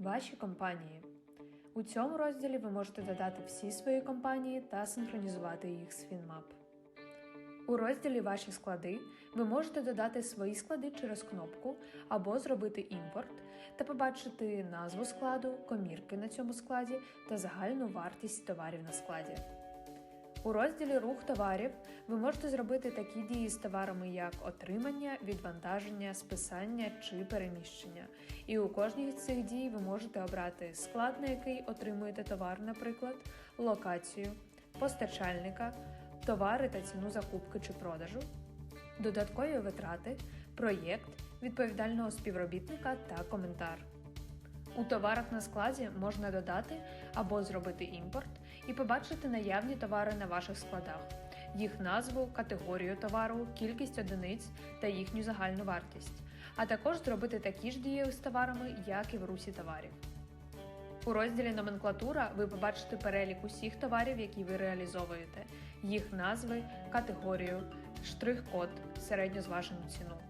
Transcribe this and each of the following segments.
Ваші компанії. У цьому розділі ви можете додати всі свої компанії та синхронізувати їх з FinMap. У розділі Ваші склади ви можете додати свої склади через кнопку або зробити імпорт та побачити назву складу, комірки на цьому складі та загальну вартість товарів на складі. У розділі Рух товарів ви можете зробити такі дії з товарами, як отримання, відвантаження, списання чи переміщення. І у кожній з цих дій ви можете обрати склад, на який отримуєте товар, наприклад, локацію, постачальника, товари та ціну закупки чи продажу, додаткові витрати, проєкт, відповідального співробітника та коментар. У товарах на складі можна додати або зробити імпорт і побачити наявні товари на ваших складах, їх назву, категорію товару, кількість одиниць та їхню загальну вартість, а також зробити такі ж дії з товарами, як і в русі товарів. У розділі Номенклатура ви побачите перелік усіх товарів, які ви реалізовуєте, їх назви, категорію, штрих-код, середньозважену ціну.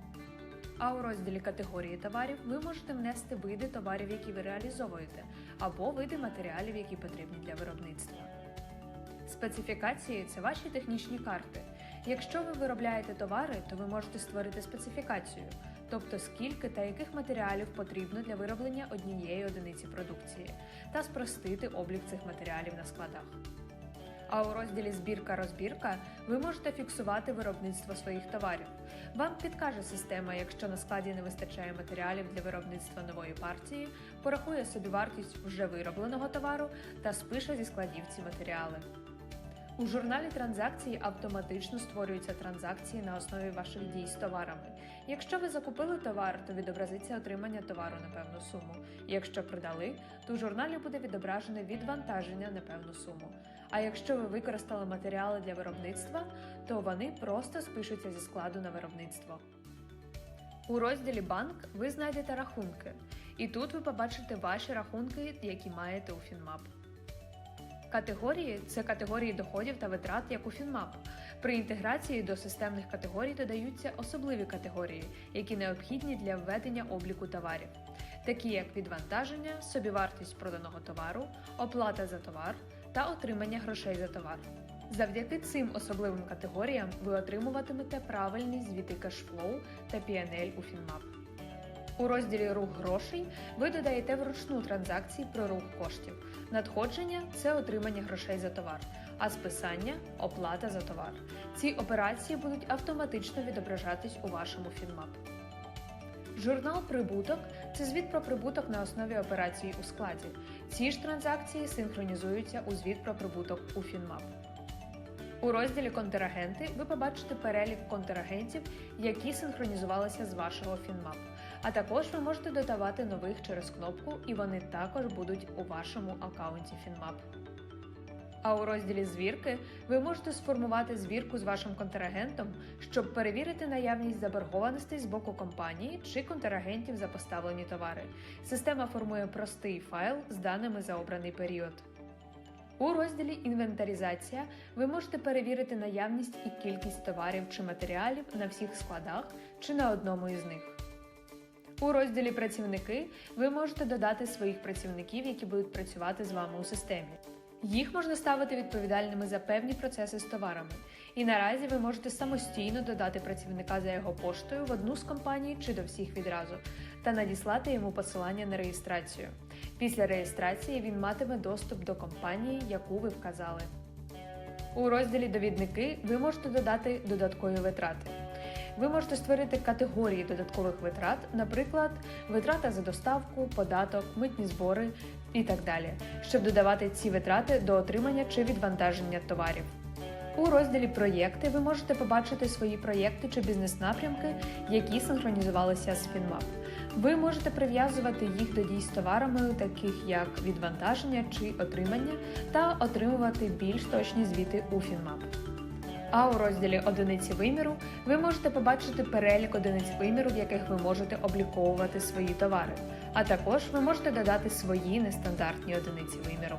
А у розділі категорії товарів ви можете внести види товарів, які ви реалізовуєте, або види матеріалів, які потрібні для виробництва. Специфікації це ваші технічні карти. Якщо ви виробляєте товари, то ви можете створити специфікацію, тобто скільки та яких матеріалів потрібно для вироблення однієї одиниці продукції, та спростити облік цих матеріалів на складах. А у розділі Збірка-розбірка ви можете фіксувати виробництво своїх товарів. Вам підкаже система, якщо на складі не вистачає матеріалів для виробництва нової партії, порахує собі вартість вже виробленого товару та спише зі складів ці матеріали. У журналі транзакцій автоматично створюються транзакції на основі ваших дій з товарами. Якщо ви закупили товар, то відобразиться отримання товару на певну суму. Якщо продали, то у журналі буде відображене відвантаження на певну суму. А якщо ви використали матеріали для виробництва, то вони просто спишуться зі складу на виробництво. У розділі Банк ви знайдете рахунки, і тут ви побачите ваші рахунки, які маєте у FinMap. Категорії це категорії доходів та витрат, як у FinMap. При інтеграції до системних категорій додаються особливі категорії, які необхідні для введення обліку товарів, такі як відвантаження, собівартість проданого товару, оплата за товар та отримання грошей за товар. Завдяки цим особливим категоріям ви отримуватимете правильні звіти кешфлоу та PNL у FinMap. У розділі Рух грошей ви додаєте вручну транзакції про рух коштів. Надходження це отримання грошей за товар, а списання оплата за товар. Ці операції будуть автоматично відображатись у вашому FinMap. Журнал Прибуток це звіт про прибуток на основі операцій у складі. Ці ж транзакції синхронізуються у звіт про прибуток у FinMap. У розділі Контрагенти ви побачите перелік контрагентів, які синхронізувалися з вашого FinMap. А також ви можете додавати нових через кнопку, і вони також будуть у вашому аккаунті FinMap. А у розділі Звірки ви можете сформувати звірку з вашим контрагентом, щоб перевірити наявність заборгованостей з боку компанії чи контрагентів за поставлені товари. Система формує простий файл з даними за обраний період. У розділі Інвентаризація ви можете перевірити наявність і кількість товарів чи матеріалів на всіх складах чи на одному із них. У розділі Працівники ви можете додати своїх працівників, які будуть працювати з вами у системі. Їх можна ставити відповідальними за певні процеси з товарами, і наразі ви можете самостійно додати працівника за його поштою в одну з компаній чи до всіх відразу, та надіслати йому посилання на реєстрацію. Після реєстрації він матиме доступ до компанії, яку ви вказали. У розділі Довідники ви можете додати додаткові витрати. Ви можете створити категорії додаткових витрат, наприклад, витрата за доставку, податок, митні збори і так далі, щоб додавати ці витрати до отримання чи відвантаження товарів. У розділі Проєкти ви можете побачити свої проєкти чи бізнес-напрямки, які синхронізувалися з FinMap. Ви можете прив'язувати їх до дій з товарами, таких як відвантаження чи отримання, та отримувати більш точні звіти у FinMap. А у розділі Одиниці виміру ви можете побачити перелік одиниць виміру, в яких ви можете обліковувати свої товари. А також ви можете додати свої нестандартні одиниці виміру.